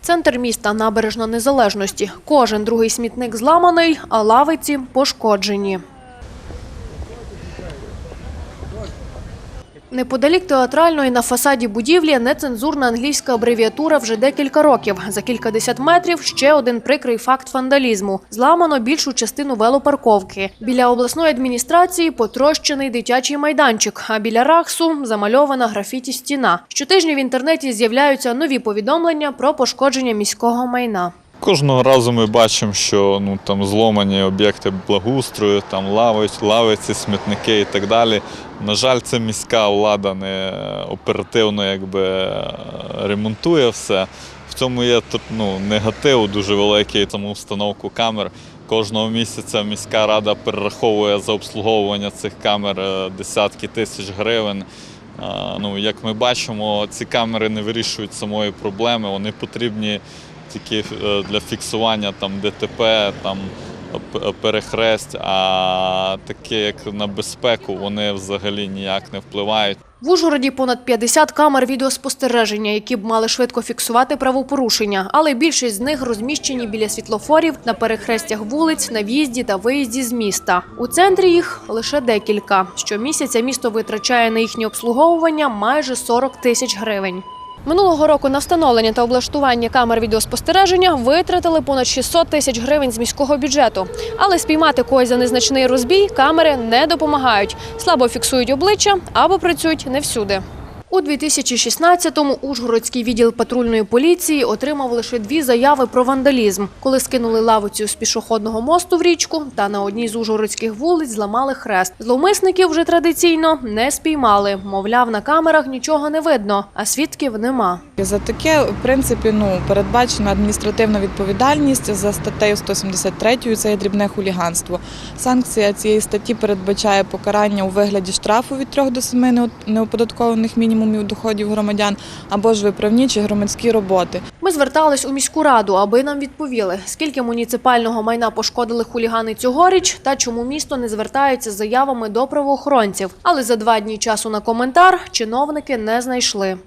Центр міста Набережна Незалежності. Кожен другий смітник зламаний, а лавиці пошкоджені. Неподалік театральної на фасаді будівлі нецензурна англійська абревіатура вже декілька років. За кількадесят метрів ще один прикрий факт вандалізму. Зламано більшу частину велопарковки. Біля обласної адміністрації потрощений дитячий майданчик, а біля Рахсу замальована графіті стіна. Щотижня в інтернеті з'являються нові повідомлення про пошкодження міського майна. Кожного разу ми бачимо, що ну там зломані об'єкти благоустрою, там лавиці, лавиці, смітники і так далі. На жаль, це міська влада не оперативно якби ремонтує все. В цьому є ну, негатив дуже великий, тому установку камер. Кожного місяця міська рада перераховує за обслуговування цих камер е, десятки тисяч гривень. Е, Ну, як ми бачимо, ці камери не вирішують самої проблеми, вони потрібні тільки е, для фіксування там ДТП, там перехресть, а таке як на безпеку, вони взагалі ніяк не впливають. В Ужгороді понад 50 камер відеоспостереження, які б мали швидко фіксувати правопорушення, але більшість з них розміщені біля світлофорів, на перехрестях вулиць, на в'їзді та виїзді з міста. У центрі їх лише декілька. Щомісяця місто витрачає на їхнє обслуговування майже 40 тисяч гривень. Минулого року на встановлення та облаштування камер відеоспостереження витратили понад 600 тисяч гривень з міського бюджету. Але спіймати когось за незначний розбій камери не допомагають. Слабо фіксують обличчя або працюють не всюди. У 2016-му Ужгородський відділ патрульної поліції отримав лише дві заяви про вандалізм, коли скинули лавицю з пішохідного мосту в річку та на одній з ужгородських вулиць зламали хрест. Зловмисників вже традиційно не спіймали. Мовляв, на камерах нічого не видно, а свідків нема. За таке, в принципі, ну передбачена адміністративна відповідальність за статтею 173, це є дрібне хуліганство. Санкція цієї статті передбачає покарання у вигляді штрафу від 3 до 7 нео- неоподаткованих мінімумів доходів громадян або ж виправні чи громадські роботи. Ми звертались у міську раду, аби нам відповіли, скільки муніципального майна пошкодили хулігани цьогоріч та чому місто не звертається з заявами до правоохоронців. Але за два дні часу на коментар чиновники не знайшли.